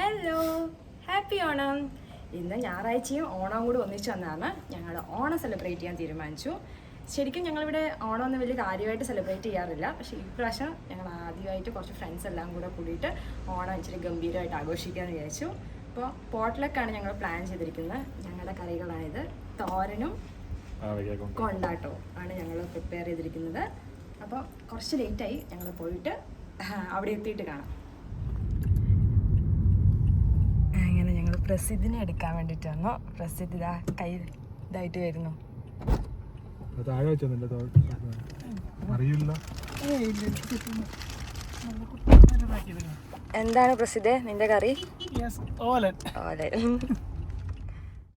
Hello happy Onam ഇന്ന് ഞായറാഴ്ചയും ഓണം കൂടി ഒന്നിച്ച് വന്നാണ് ഞങ്ങൾ ഓണം സെലിബ്രേറ്റ് ചെയ്യാൻ തീരുമാനിച്ചു. ശരിക്കും ഞങ്ങളിവിടെ ഓണം ഒന്നും വലിയ കാര്യമായിട്ട് സെലിബ്രേറ്റ് ചെയ്യാറില്ല. പക്ഷേ ഇപ്രാവശ്യം ഞങ്ങൾ ആദ്യമായിട്ട് കുറച്ച് ഫ്രണ്ട്സ് എല്ലാം കൂടെ കൂടിയിട്ട് ഓണം ഇച്ചിരി ഗംഭീരമായിട്ട് ആഘോഷിക്കാമെന്ന് വിചാരിച്ചു. അപ്പോൾ പോട്ട്ലക്കാണ് ഞങ്ങൾ പ്ലാൻ ചെയ്തിരിക്കുന്നത്. ഞങ്ങളുടെ കറികളായത് തോരനും കൊണ്ടാട്ടവും ആണ് ഞങ്ങൾ പ്രിപ്പയർ ചെയ്തിരിക്കുന്നത്. അപ്പോൾ കുറച്ച് ലേറ്റായി ഞങ്ങൾ പോയിട്ട് അവിടെ എത്തിയിട്ട് കാണാം അങ്ങനെ ഞങ്ങൾ പ്രസിദ്ധിനെ എടുക്കാൻ വേണ്ടിട്ട് വന്നു. പ്രസിദ്ധി ഇതാ കൈ ഇതായിട്ട് വരുന്നു. എന്താണ് പ്രസിദ്ധേ? നിന്റെ കറി? ഓലൻ. ഓലൻ.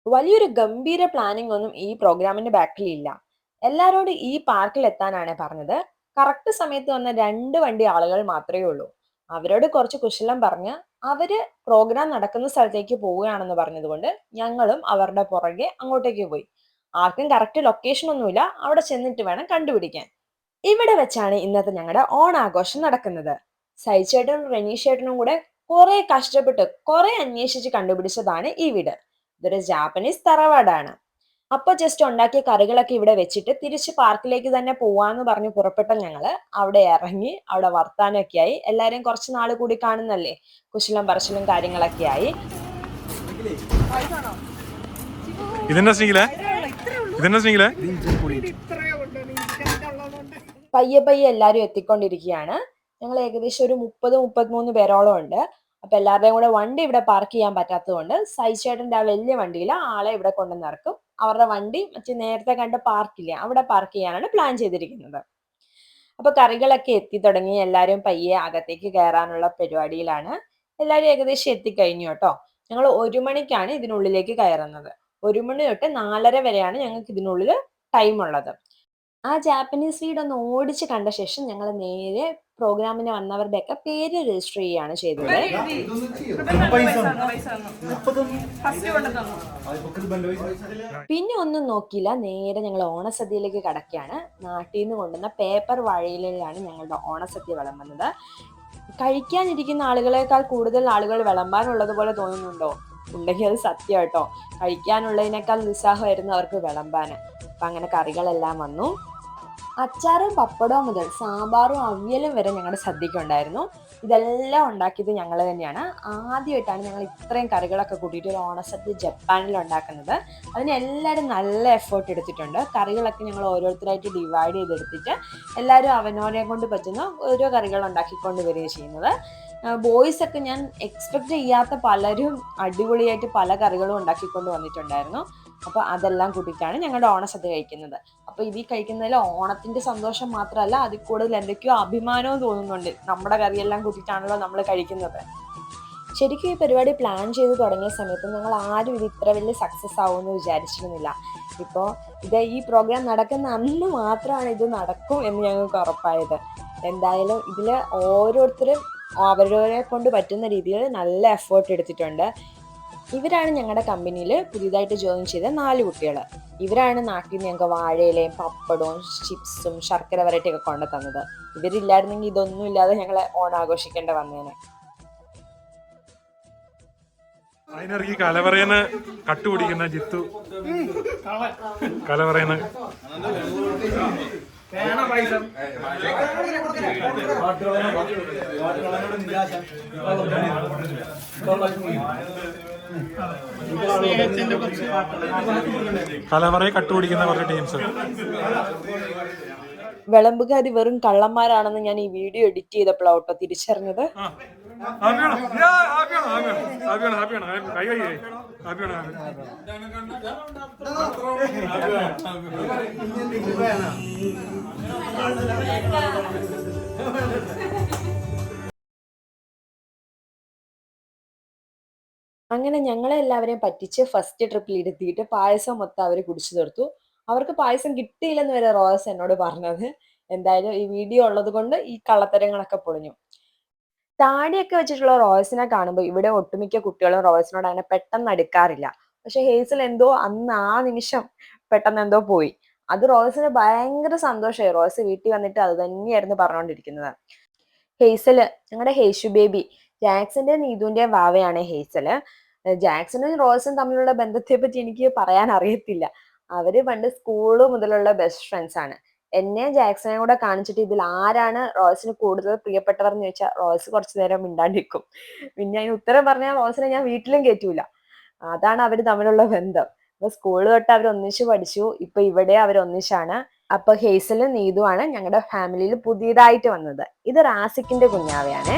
വലിയൊരു ഗംഭീര പ്ലാനിംഗ് ഒന്നും ഈ പ്രോഗ്രാമിന്റെ ബാക്കിൽ ഇല്ല. എല്ലാരോടും ഈ പാർക്കിൽ എത്താനാണ് പറഞ്ഞത്. കറക്റ്റ് സമയത്ത് വന്ന രണ്ട് വണ്ടി ആളുകൾ മാത്രമേ ഉള്ളൂ. അവരോട് കുറച്ച് കുശലം പറഞ്ഞ് അവർ പ്രോഗ്രാം നടക്കുന്ന സ്ഥലത്തേക്ക് പോവുകയാണെന്ന് പറഞ്ഞതുകൊണ്ട് ഞങ്ങളും അവരുടെ പുറകെ അങ്ങോട്ടേക്ക് പോയി. ആർക്കും കറക്റ്റ് ലൊക്കേഷൻ ഒന്നുമില്ല. അവിടെ ചെന്നിട്ട് വേണം കണ്ടുപിടിക്കാൻ. ഇവിടെ വെച്ചാണ് ഇന്നത്തെ ഞങ്ങളുടെ ഓണാഘോഷം നടക്കുന്നത്. സൈചേട്ടനും റെനീഷേട്ടനും കൂടെ കുറെ കഷ്ടപ്പെട്ട് കുറെ അന്വേഷിച്ച് കണ്ടുപിടിച്ചതാണ് ഈ വീട്. ഇതൊരു ജാപ്പനീസ് തറവാടാണ്. അപ്പൊ ജസ്റ്റ് ഉണ്ടാക്കിയ കറികളൊക്കെ ഇവിടെ വെച്ചിട്ട് തിരിച്ച് പാർക്കിലേക്ക് തന്നെ പോവാന്ന് പറഞ്ഞ് പുറപ്പെട്ട ഞങ്ങൾ അവിടെ ഇറങ്ങി അവിടെ വർത്താനൊക്കെ ആയി. എല്ലാരെയും കുറച്ച് നാൾ കൂടി കാണുന്നല്ലേ? കുശലം പറച്ചിലും കാര്യങ്ങളൊക്കെ ആയി. ഇതെന്നാ സ്നേഹിലേ? ഇതെന്നാ സ്നേഹിലേ? പയ്യെ പയ്യെ എല്ലാരും എത്തിക്കൊണ്ടിരിക്കുകയാണ്. ഞങ്ങൾ ഏകദേശം ഒരു മുപ്പത് മുപ്പത്തിമൂന്ന് പേരോളം ഉണ്ട്. അപ്പൊ എല്ലാവരുടെയും കൂടെ വണ്ടി ഇവിടെ പാർക്ക് ചെയ്യാൻ പറ്റാത്തതുകൊണ്ട് സൈചേട്ടന്റെ ആ വലിയ വണ്ടിയിൽ ആളെ ഇവിടെ കൊണ്ടുവന്ന് ഇറക്കും അവരുടെ വണ്ടി മറ്റേ നേരത്തെ കണ്ട പാർക്കില്ലേ അവിടെ പാർക്ക് ചെയ്യാനാണ് പ്ലാൻ ചെയ്തിരിക്കുന്നത്. അപ്പൊ കറികളൊക്കെ എത്തി തുടങ്ങി. എല്ലാവരും പയ്യെ അകത്തേക്ക് കയറാനുള്ള പരിപാടിയിലാണ്. എല്ലാവരും ഏകദേശം എത്തിക്കഴിഞ്ഞു കേട്ടോ. ഞങ്ങൾ ഒരു മണിക്കാണ് ഇതിനുള്ളിലേക്ക് കയറുന്നത്. ഒരു മണി തൊട്ട് നാലര വരെയാണ് ഞങ്ങൾക്ക് ഇതിനുള്ളിൽ ടൈം ഉള്ളത്. ആ ജാപ്പനീസ് വീട് ഒന്ന് ഓടിച്ച് കണ്ട ശേഷം ഞങ്ങൾ നേരെ പ്രോഗ്രാമിന് വന്നവരുടെയൊക്കെ പേര് രജിസ്റ്റർ ചെയ്യുകയാണ് ചെയ്തത്. പിന്നെ ഒന്നും നോക്കിയില്ല. നേരെ ഞങ്ങൾ ഓണസദ്യയിലേക്ക് കടക്കുകയാണ്. നാട്ടിൽ നിന്ന് കൊണ്ടുവന്ന പേപ്പർ വാഴയിലാണ് ഞങ്ങളുടെ ഓണസദ്യ വിളമ്പുന്നത്. കഴിക്കാനിരിക്കുന്ന ആളുകളെക്കാൾ കൂടുതൽ ആളുകൾ വിളമ്പാനുള്ളത് പോലെ തോന്നുന്നുണ്ടോ? ഉണ്ടെങ്കിൽ അത് സത്യം കേട്ടോ. കഴിക്കാനുള്ളതിനേക്കാൾ ഉത്സാഹമായിരുന്നു അവർക്ക് വിളമ്പാന് അപ്പൊ അങ്ങനെ കറികളെല്ലാം വന്നു. അച്ചാറും പപ്പടവും മുതൽ സാമ്പാറും അവിയലും വരെ ഞങ്ങളുടെ സദ്യക്കുണ്ടായിരുന്നു ഇതെല്ലാം ഉണ്ടാക്കിയത് ഞങ്ങൾ തന്നെയാണ്. ആദ്യമായിട്ടാണ് ഞങ്ങൾ ഇത്രയും കറികളൊക്കെ കൂട്ടിയിട്ട് ഒരു ഓണസദ്യ ജപ്പാനിൽ ഉണ്ടാക്കുന്നത്. അതിന് എല്ലാവരും നല്ല എഫേർട്ട് എടുത്തിട്ടുണ്ട്. കറികളൊക്കെ ഞങ്ങൾ ഓരോരുത്തരായിട്ട് ഡിവൈഡ് ചെയ്തെടുത്തിട്ട് എല്ലാവരും അവനോനെ കൊണ്ട് പറ്റുന്ന ഓരോ കറികൾ ഉണ്ടാക്കിക്കൊണ്ട് വരികയാണ് ചെയ്യുന്നത്. ബോയ്സ് ഒക്കെ ഞാൻ എക്സ്പെക്ട് ചെയ്യാത്ത പലരും അടിപൊളിയായിട്ട് പല കറികളും ഉണ്ടാക്കിക്കൊണ്ട് വന്നിട്ടുണ്ടായിരുന്നു. അപ്പൊ അതെല്ലാം കൂട്ടിയിട്ടാണ് ഞങ്ങളുടെ ഓണസദ്യ കഴിക്കുന്നത്. അപ്പോൾ ഇതിൽ കഴിക്കുന്നതിൽ ഓണത്തിന്റെ സന്തോഷം മാത്രമല്ല അതിൽ കൂടുതൽ എന്തൊക്കെയോ അഭിമാനവും തോന്നുന്നുണ്ട്. നമ്മുടെ കറിയെല്ലാം കൂട്ടിയിട്ടാണല്ലോ നമ്മൾ കഴിക്കുന്നത്. ശരിക്കും ഈ പരിപാടി പ്ലാൻ ചെയ്ത് തുടങ്ങിയ സമയത്ത് ഞങ്ങൾ ആരും ഇത് ഇത്ര വലിയ സക്സസ് ആവുമെന്ന് വിചാരിച്ചിരുന്നില്ല. ഇപ്പോൾ ഇത് ഈ പ്രോഗ്രാം നടക്കുന്ന അന്ന് മാത്രമാണ് ഇത് നടക്കും എന്ന് ഞങ്ങൾക്ക് ഉറപ്പായത്. എന്തായാലും ഇതിൽ ഓരോരുത്തരും അവരവരെ കൊണ്ട് പറ്റുന്ന രീതിയിൽ നല്ല എഫേർട്ട് എടുത്തിട്ടുണ്ട്. ഇവരാണ് ഞങ്ങളുടെ കമ്പനിയിൽ പുതിയതായിട്ട് ജോയിൻ ചെയ്ത നാല് കുട്ടികൾ ഇവരാണ് നാട്ടിൽ നിന്ന് ഞങ്ങൾക്ക് വാഴയിലയും പപ്പടവും ചിപ്സും ശർക്കര വരട്ടിയൊക്കെ കൊണ്ടു തന്നത്. ഇവരില്ലായിരുന്നെങ്കിൽ ഇതൊന്നും ഇല്ലാതെ ഞങ്ങളെ ഓണാഘോഷിക്കേണ്ട വന്നേനെ. അതിനിറങ്ങി കലവറയെന്ന് കട്ടുപിടിക്കുന്ന ജിത്തു. കലവറയെന്ന് കലവറയെ കട്ടുപിടിക്കുന്ന കുറച്ച് ടീംസ്. വിളമ്പുകാർ വെറും കള്ളന്മാരാണെന്ന് ഞാൻ ഈ വീഡിയോ എഡിറ്റ് ചെയ്തപ്പോഴാട്ടോ തിരിച്ചറിഞ്ഞത്. ഹാപ്പിയാണോ? അങ്ങനെ ഞങ്ങളെ എല്ലാവരെയും പറ്റിച്ച് ഫസ്റ്റ് ട്രിപ്പിൽ ഇരുത്തിയിട്ട് പായസം മൊത്തം അവർ കുടിച്ചു തീർത്തു. അവർക്ക് പായസം കിട്ടിയില്ലെന്ന് വരെ റോയസ് എന്നോട് പറഞ്ഞത്. എന്തായാലും ഈ വീഡിയോ ഉള്ളത് കൊണ്ട് ഈ കള്ളത്തരങ്ങളൊക്കെ പൊളിഞ്ഞു. താടിയൊക്കെ വെച്ചിട്ടുള്ള റോയസിനെ കാണുമ്പോൾ ഇവിടെ ഒട്ടുമിക്ക കുട്ടികളും റോയസിനോട് അങ്ങനെ പെട്ടെന്ന് അടുക്കാറില്ല. പക്ഷെ ഹേസൽ എന്തോ അന്ന് ആ നിമിഷം പെട്ടെന്ന് എന്തോ പോയി. അത് റോയസിന് ഭയങ്കര സന്തോഷമായി റോയസ് വീട്ടിൽ വന്നിട്ട് അത് തന്നെയായിരുന്നു പറഞ്ഞുകൊണ്ടിരിക്കുന്നത് ഹേസൽ ഞങ്ങളുടെ ഹേഷു ബേബി ജാക്സന്റെ നീതുവിന്റെ വാവയാണ് ഹേസൽ ജാക്സണും റോസും തമ്മിലുള്ള ബന്ധത്തെ പറ്റി എനിക്ക് പറയാൻ അറിയത്തില്ല. അവർ പണ്ട് സ്കൂൾ മുതലുള്ള ബെസ്റ്റ് ഫ്രണ്ട്സ് ആണ്. എന്നെ ജാക്സനെ കൂടെ കാണിച്ചിട്ട് ഇതിൽ ആരാണ് റോസിന് കൂടുതൽ പ്രിയപ്പെട്ടവർ എന്ന് ചോദിച്ചാൽ റോസ് കുറച്ചു നേരം മിണ്ടാണ്ടിരിക്കും. പിന്നെ അതിന് ഉത്തരം പറഞ്ഞാൽ റോസിനെ ഞാൻ വീട്ടിലും കയറ്റൂല അതാണ് അവർ തമ്മിലുള്ള ബന്ധം. അപ്പൊ സ്കൂൾ തൊട്ട് അവർ ഒന്നിച്ച് പഠിച്ചു. ഇപ്പൊ ഇവിടെ അവർ ഒന്നിച്ചാണ്. അപ്പൊ ഹേസലും നീതുവാണ് ഞങ്ങളുടെ ഫാമിലിയിൽ പുതിയതായിട്ട് വന്നത്. ഇത് റാസിക്കിന്റെ കുഞ്ഞാവയാണ്.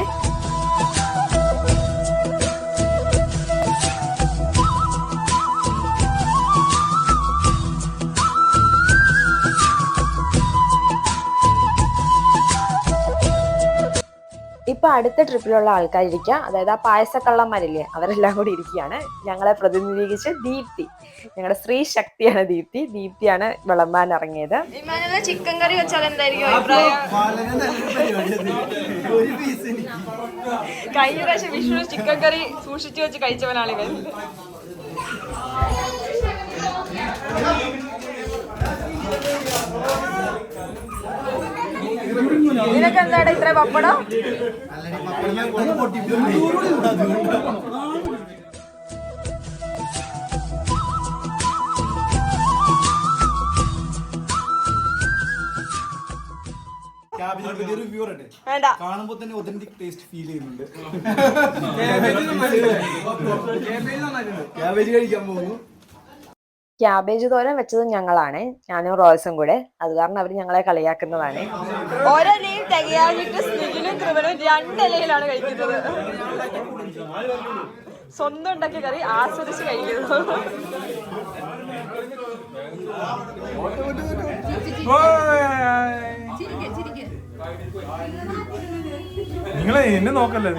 ഇപ്പൊ അടുത്ത ട്രിപ്പിലുള്ള ആൾക്കാരിരിക്കുക അതായത് ആ പായസക്കള്ളന്മാരില്ലേ അവരെല്ലാം കൂടി ഇരിക്കുകയാണ്. ഞങ്ങളെ പ്രതിനിധീകരിച്ച് ദീപ്തി. ഞങ്ങളുടെ സ്ത്രീ ശക്തിയാണ് ദീപ്തി. ദീപ്തിയാണ് വിളമ്പാൻ ഇറങ്ങിയത്. ചിക്കൻ കറി വെച്ചാൽ എന്തായിരിക്കും അഭിപ്രായം? വളരെ നല്ല പരിപാടിയാണ്. ഒരു പീസ് എനിക്ക് കഴിഞ്ഞ പ്രാവശ്യം വിഷു ചിക്കൻ കറി സൂക്ഷിച്ചു വെച്ച് കഴിച്ചവനാണ് ഇവൻ. പറ്റി ഒരു ഇത്ര പപ്പടം? വേണ്ട. കാണുമ്പോ തന്നെ ഒതന്റിക് ടേസ്റ്റ് ഫീൽ ചെയ്യുന്നുണ്ട് ക്യാബേജ് കഴിക്കാൻ പോകുന്നു. ക്യാബേജ് തോരൻ വെച്ചത് ഞങ്ങളാണ്. ഞാനും റോയ്സും കൂടെ. അത് കാരണം അവർ ഞങ്ങളെ കളിയാക്കുന്നതാണ്. ഒരലയും തികയാഞ്ഞിട്ട് സ്നിഗിലും കൃപനും രണ്ടിലയിലാണ് കഴിക്കുന്നത്. സ്വന്തം ഉണ്ടാക്കിയ കറി ആസ്വദിച്ച് കഴിക്കുന്നു. നിങ്ങളെ എന്നെ നോക്കല്ലേ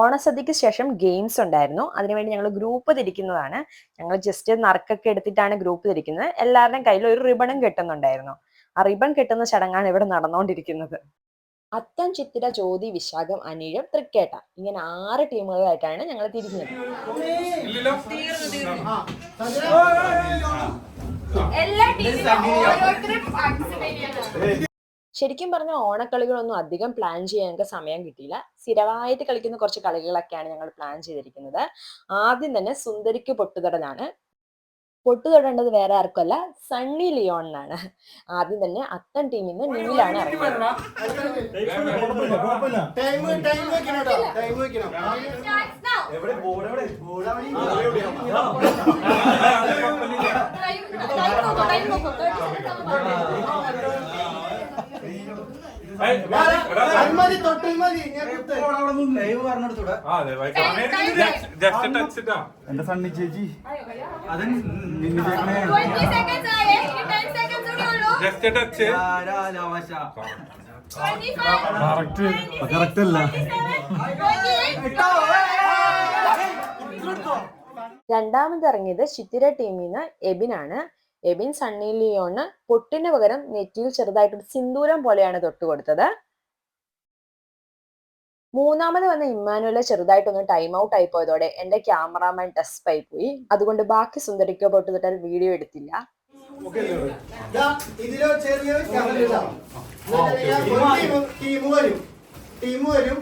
ഓണസദ്യക്ക് ശേഷം ഗെയിംസ് ഉണ്ടായിരുന്നു. അതിനുവേണ്ടി ഞങ്ങൾ ഗ്രൂപ്പ് തിരിക്കുന്നതാണ്. ഞങ്ങൾ ജസ്റ്റ് നറുക്കൊക്കെ എടുത്തിട്ടാണ് ഗ്രൂപ്പ് തിരിക്കുന്നത്. എല്ലാവരുടെയും കയ്യിൽ ഒരു റിബണും കെട്ടുന്നുണ്ടായിരുന്നു. ആ റിബൺ കെട്ടുന്ന ചടങ്ങാണ് ഇവിടെ നടന്നുകൊണ്ടിരിക്കുന്നത് അത്തം ചിത്തിര ജ്യോതി വിശാഖം അനീഴം തൃക്കേട്ട ഇങ്ങനെ ആറ് ടീമുകളായിട്ടാണ് ഞങ്ങൾ തിരിഞ്ഞത് എല്ലാ ടീമിലും ഓരോരുത്തരും ശരിക്കും പറഞ്ഞാൽ ഓണക്കളികളൊന്നും അധികം പ്ലാൻ ചെയ്യാൻ ഞങ്ങൾക്ക് സമയം കിട്ടിയില്ല സ്ഥിരമായിട്ട് കളിക്കുന്ന കുറച്ച് കളികളൊക്കെയാണ് ഞങ്ങൾ പ്ലാൻ ചെയ്തിരിക്കുന്നത് ആദ്യം തന്നെ സുന്ദരിക്ക് പൊട്ടുതൊടലാണ് പൊട്ടുതൊടേണ്ടത് വേറെ ആർക്കുമല്ല സണ്ണി ലിയോണിനാണ് ആദ്യം തന്നെ അത്തൻ ടീമിൽ നിന്ന് നീലാണ് ഇറങ്ങിയത് മതി തൊട്ട് മതി ഞാൻ ലൈവ് പറഞ്ഞെടുത്തൂടെ ജസ്റ്റ് ടച്ച് ഇട്ടാ എന്റെ സണ്ണി ചേച്ചി. അത് നിന്നെ ചേക്കണേ ജസ്റ്റ് ടച്ച് കറക്റ്റ് കറക്റ്റ് അല്ല. രണ്ടാമത് ഇറങ്ങിയത് ചിത്തിര ടീമിൽ നിന്ന് എബിനാണ്. എബിൻ സണ്ണി ലിയോണ് പൊട്ടിന് പകരം നെറ്റിയിൽ ചെറുതായിട്ടൊരു സിന്ദൂരം പോലെയാണ് തൊട്ട് കൊടുത്തത്. മൂന്നാമത് വന്ന ഇമ്മാനുവലെ ചെറുതായിട്ടൊന്ന് ടൈം ഔട്ട് ആയി പോയതോടെ എന്റെ ക്യാമറാമാൻ ടെസ്റ്റ് ആയി പോയി. അതുകൊണ്ട് ബാക്കി സുന്ദരിക്കോ പൊട്ട് തൊട്ടാൽ വീഡിയോ എടുത്തില്ല. ഇതിലോ ചെറിയ ടീം വരും. ടീം വരും.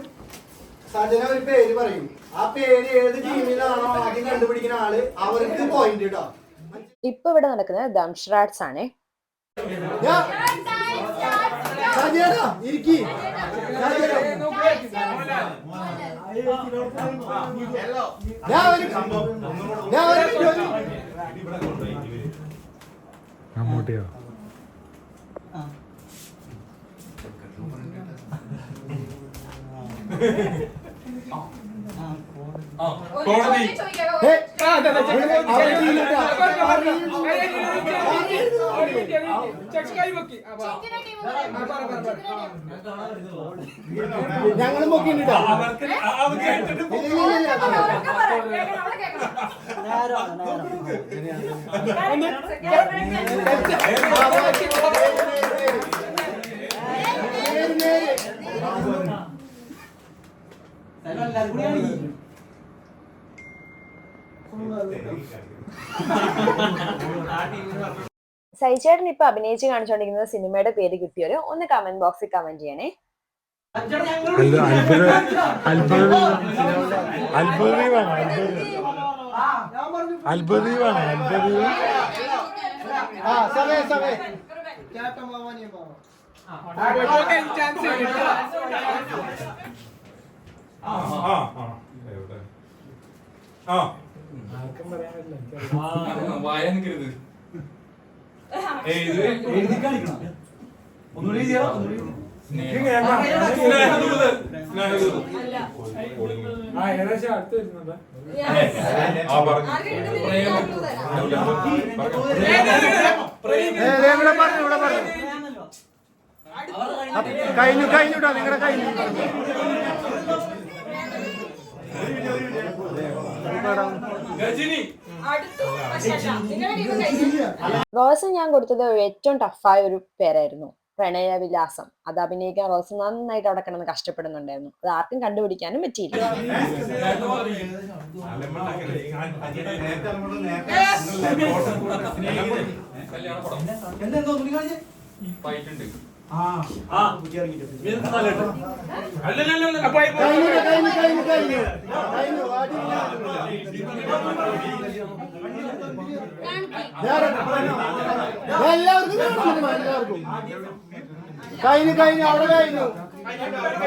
സജന ഒരു പേര് പറയും. ആ പേര് ഏത് ടീമിലാണോ ആദ്യം കണ്ടുപിടിക്കുന്ന ആൾ? അവർക്ക് പോയിന്റ് കേട്ടോ ഇപ്പൊ ഇവിടെ നടക്കുന്നത് ദംഷ്രാട്സ് ആണ്. സജന ഇരിക്കി ഞാൻ ഒരു ഞാൻ ഒരു മിനിറ്റ് ഒരു മമ്മൂട്ടിയോ കോടതി ഞങ്ങളും നോക്കിയിട്ടോ എല്ലാവരും അവർക്ക് സൈചേട്ടൻ ഇപ്പൊ അഭിനയിച്ച് കാണിച്ചുകൊണ്ടിരിക്കുന്ന സിനിമയുടെ പേര് കിട്ടിയൊരു ഒന്ന് കമന്റ് ബോക്സിൽ കമന്റ് ചെയ്യണേ. ആ. ആ ഏകദേശം അടുത്ത് വരുന്നുണ്ട്. കഴിഞ്ഞു കഴിഞ്ഞുട്ടോ നിങ്ങളുടെ കഴിഞ്ഞു. റോസ് ഞാൻ കൊടുത്തത് ഏറ്റവും ടഫായ ഒരു പേരായിരുന്നു. പ്രണയവിലാസം. അത് അഭിനയിക്കാൻ റോസ് നന്നായിട്ട് അവിടെ കിടന്ന് കഷ്ടപ്പെടുന്നുണ്ടായിരുന്നു. അത് ആർക്കും കണ്ടുപിടിക്കാനും പറ്റിയില്ല. എല്ലാവർക്കും കഴിഞ്ഞു കഴിഞ്ഞു അവിടെ കഴിഞ്ഞു.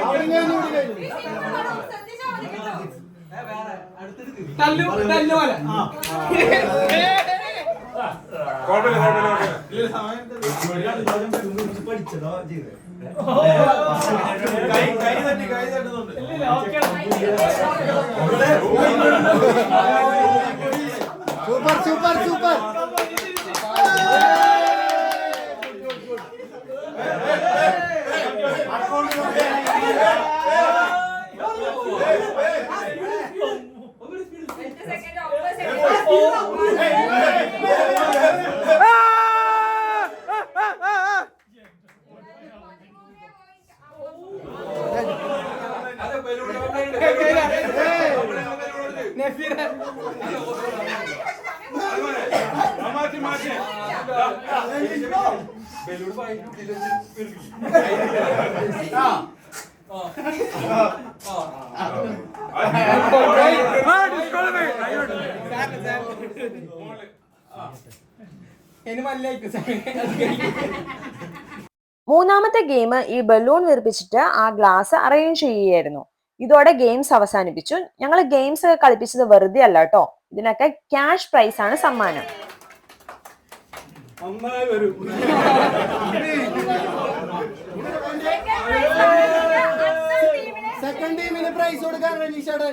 അവിടെ കഴിഞ്ഞു. ഇവിടെ കഴിഞ്ഞു കുഴപ്പമില്ല കുഴപ്പമില്ല സൂപ്പർ സൂപ്പർ സൂപ്പർ. മൂന്നാമത്തെ ഗെയിം ഈ ബലൂൺ വീർപ്പിച്ചിട്ട് ആ ഗ്ലാസ് അറേഞ്ച് ചെയ്യുകയായിരുന്നു. ഇതോടെ ഗെയിംസ് അവസാനിപ്പിച്ചു. ഞങ്ങൾ ഗെയിംസ് ഒക്കെ കളിപ്പിച്ചത് വെറുതെ അല്ല കേട്ടോ ഇതിനൊക്കെ ക്യാഷ് പ്രൈസ് ആണ് സമ്മാനം. നന്നായി വരും. സെക്കൻഡ് ടീമിന് പ്രൈസ് കൊടുക്കാൻ റനീഷയുടെ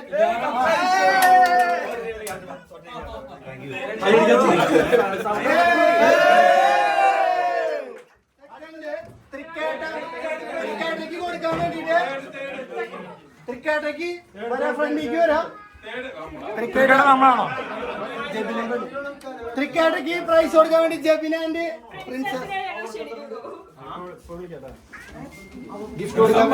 തൃക്കേട്ടയ്ക്ക് കൊടുക്കാൻ വേണ്ടിട്ട് ഫ്രണ്ടിക്ക് വരാം. ക്രിക്കറ്റ് നമ്മളാണോ? പ്രൈസ് കൊടുക്കാൻ വേണ്ടി ജബിനാന്റെ പ്രിൻസ് ഗിഫ്റ്റ് കൊടുക്കാൻ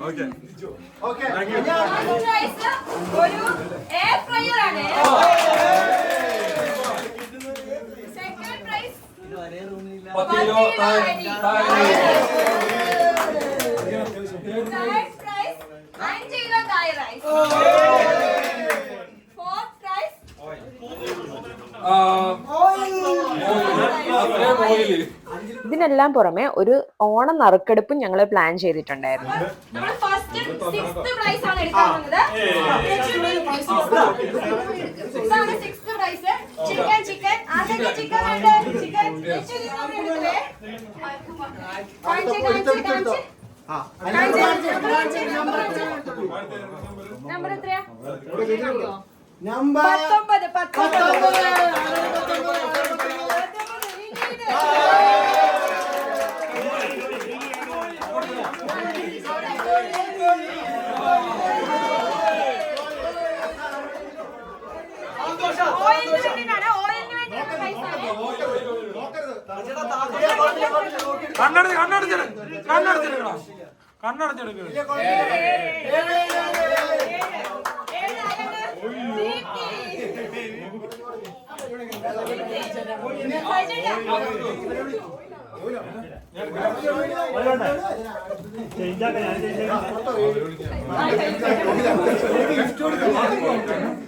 ഓക്കെ ഓക്കെ ഒരു എയർ ഫ്രയർ ആണ് സെക്കൻഡ് പ്രൈസ് പത്ത് കിലോ തേർഡ് പ്രൈസ് അഞ്ച് kilo Thai rice fourth prize ആ, അത്രയും ഓയിൽ ഇതിനെല്ലാം പുറമെ ഒരു ഓണം നറുക്കെടുപ്പും ഞങ്ങൾ പ്ലാൻ ചെയ്തിട്ടുണ്ടായിരുന്നു. ചിക്കൻ ചിക്കൻ ആദ്യത്തെ ചിക്കൻ ചിക്കൻ കാണിച്ച് നമ്പർ എത്രയാ? നമ്പർ പത്തൊമ്പത് പത്തൊമ്പത്. പത്തൊമ്പത് ആരാണ് പത്തൊമ്പത്? ആരാണ് ഞാൻ ഓയിലിന് വേണ്ടിയിട്ടാണ്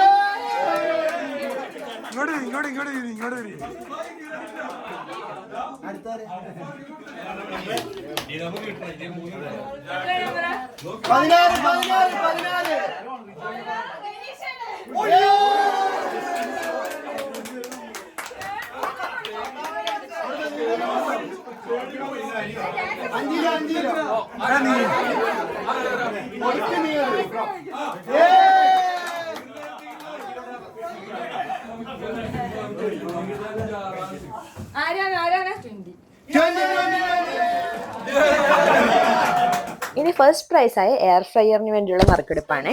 ഇങ്ങോട്ട് ഇങ്ങോട്ട് ഇങ്ങോട്ട് വരി, ഇങ്ങോട്ട് വരി. പതിനാറ് പതിനാറ് പതിനാറ് അഞ്ചിലോ അഞ്ചിലോ നീ നീങ്ങരുത്. ആരാണ് ആരാണ്? ട്വന്റി. ഇനി ഫസ്റ്റ് പ്രൈസായ എയർ ഫ്രയറിന് വേണ്ടിയുള്ള നറുക്കെടുപ്പാണ്.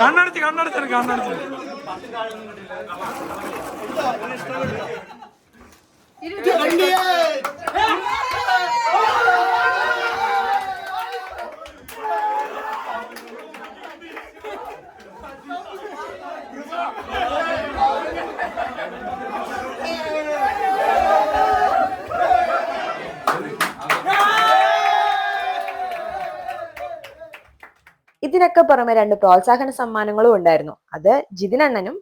കണ്ണടച്ച് കണ്ണടച്ചാണ് കണ്ണടച്ച്. ട്വന്റി ഇതിനൊക്കെ പുറമെ രണ്ട് പ്രോത്സാഹന സമ്മാനങ്ങളും ഉണ്ടായിരുന്നു. അത് ജിതിനണ്ണനും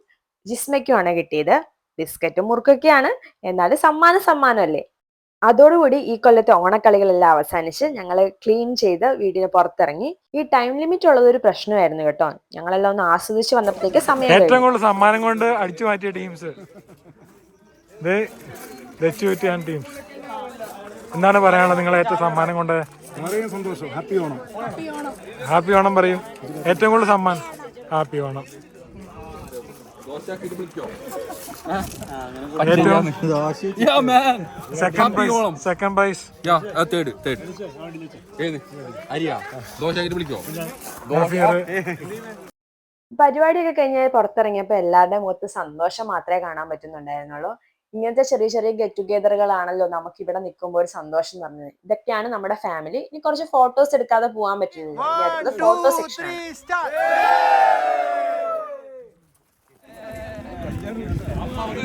ജിസ്മയ്ക്കുമാണ് കിട്ടിയത്. ബിസ്ക്കറ്റും മുറുക്കൊക്കെയാണ്. എന്നാലും സമ്മാന സമ്മാനമല്ലേ? അതോടുകൂടി ഈ കൊല്ലത്തെ ഓണക്കളികളെല്ലാം അവസാനിച്ച് ഞങ്ങൾ ക്ലീൻ ചെയ്ത് വീടിന് പുറത്തിറങ്ങി. ഈ ടൈം ലിമിറ്റ് ഉള്ളത് ഒരു പ്രശ്നമായിരുന്നു കേട്ടോ. ഞങ്ങളെല്ലാം ഒന്ന് ആസ്വദിച്ച് വന്നപ്പോഴത്തേക്ക് സമയം ഏറ്റവും കൂടുതൽ സമ്മാനം കൊണ്ട് അടിച്ചു മാറ്റിയ ടീംസ് ടീംസ് എന്താണ് പറയാനുള്ളത്? നിങ്ങളെ ഏറ്റവും സമ്മാനം കൊണ്ട്? വളരെ സന്തോഷം. ഹാപ്പി ഓണം. ഹാപ്പി ഓണം. പറയും. ഏറ്റവും കൂടുതൽ സമ്മാനം. ഹാപ്പി ഓണം ദോശയാക്കിയിട്ട് വിളിക്കോ ഏറ്റവും yeah man second prize third third ഏത്? അരിയാ. ദോശയാക്കിയിട്ട് വിളിക്കോ പരിപാടിയൊക്കെ കഴിഞ്ഞ് പുറത്തിറങ്ങിയപ്പോൾ എല്ലാവരുടെയും മുഖത്ത് സന്തോഷം മാത്രമേ കാണാൻ പറ്റുന്നുണ്ടായിരുന്നുള്ളൂ. ഇങ്ങനത്തെ ചെറിയ ചെറിയ ഗെറ്റ് ടുഗെദറുകളാണല്ലോ നമുക്ക് ഇവിടെ നിൽക്കുമ്പോൾ ഒരു സന്തോഷം പറഞ്ഞത്. ഇതൊക്കെയാണ് നമ്മുടെ ഫാമിലി ഇനി കുറച്ച് ഫോട്ടോസ് എടുക്കാതെ പോകാൻ അടുത്തത് ഫോട്ടോ സെക്ഷൻ ആണ്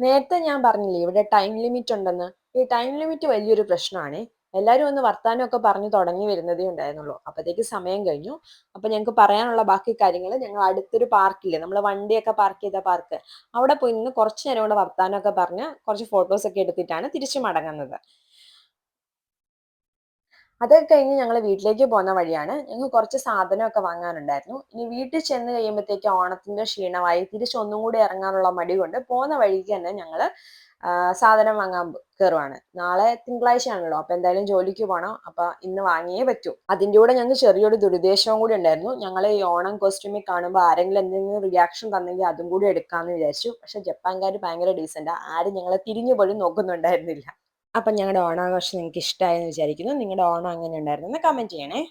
നേരത്തെ ഞാൻ പറഞ്ഞില്ലേ ഇവിടെ ടൈം ലിമിറ്റ് ഉണ്ടെന്ന്. ഈ ടൈം ലിമിറ്റ് വലിയൊരു പ്രശ്നമാണ്. എല്ലാവരും ഒന്ന് വർത്താനം ഒക്കെ പറഞ്ഞു തുടങ്ങി വരുന്നതേ ഉണ്ടായിരുന്നുള്ളൂ. അപ്പോഴത്തേക്ക് സമയം കഴിഞ്ഞു. അപ്പൊ ഞങ്ങൾക്ക് പറയാനുള്ള ബാക്കി കാര്യങ്ങൾ ഞങ്ങൾ അടുത്തൊരു പാർക്കില്ലേ നമ്മൾ വണ്ടിയൊക്കെ പാർക്ക് ചെയ്ത പാർക്ക് അവിടെ പോയി നിന്ന് കുറച്ച് നേരം കൂടെ വർത്താനമൊക്കെ പറഞ്ഞ് കുറച്ച് ഫോട്ടോസ് ഒക്കെ എടുത്തിട്ടാണ് തിരിച്ചു മടങ്ങുന്നത്. അതൊക്കെ കഴിഞ്ഞ് ഞങ്ങൾ വീട്ടിലേക്ക് പോകുന്ന വഴിയാണ്. ഞങ്ങൾ കുറച്ച് സാധനമൊക്കെ വാങ്ങാനുണ്ടായിരുന്നു. ഇനി വീട്ടിൽ ചെന്ന് കഴിയുമ്പോഴത്തേക്ക് ഓണത്തിന്റെ ക്ഷീണമായി തിരിച്ചൊന്നും കൂടി ഇറങ്ങാനുള്ള മടി കൊണ്ട് പോകുന്ന വഴിക്ക് തന്നെ ഞങ്ങൾ സാധനം വാങ്ങാൻ കയറുവാണ് നാളെ തിങ്കളാഴ്ചയാണല്ലോ അപ്പൊ എന്തായാലും ജോലിക്ക് പോകണം അപ്പൊ ഇന്ന് വാങ്ങിയേ പറ്റൂ. അതിന്റെ കൂടെ ഞങ്ങൾക്ക് ചെറിയൊരു ദുരുദ്ദേശവും കൂടി ഉണ്ടായിരുന്നു. ഞങ്ങൾ ഈ ഓണം കോസ്റ്റ്യൂമിൽ കാണുമ്പോൾ ആരെങ്കിലും എന്തെങ്കിലും റിയാക്ഷൻ തന്നെങ്കിൽ അതും കൂടി എടുക്കാമെന്ന് വിചാരിച്ചു. പക്ഷെ ജപ്പാൻകാർ ഭയങ്കര ഡീസെന്റ് ആരും ഞങ്ങളെ തിരിഞ്ഞു പോലും നോക്കുന്നുണ്ടായിരുന്നില്ല. അപ്പം ഞങ്ങളുടെ ഓണാഘോഷം നിങ്ങൾക്ക് ഇഷ്ടമായെന്ന് വിചാരിക്കുന്നു. നിങ്ങളുടെ ഓണം അങ്ങനെ ഉണ്ടായിരുന്നു എന്ന് കമന്റ് ചെയ്യണേ.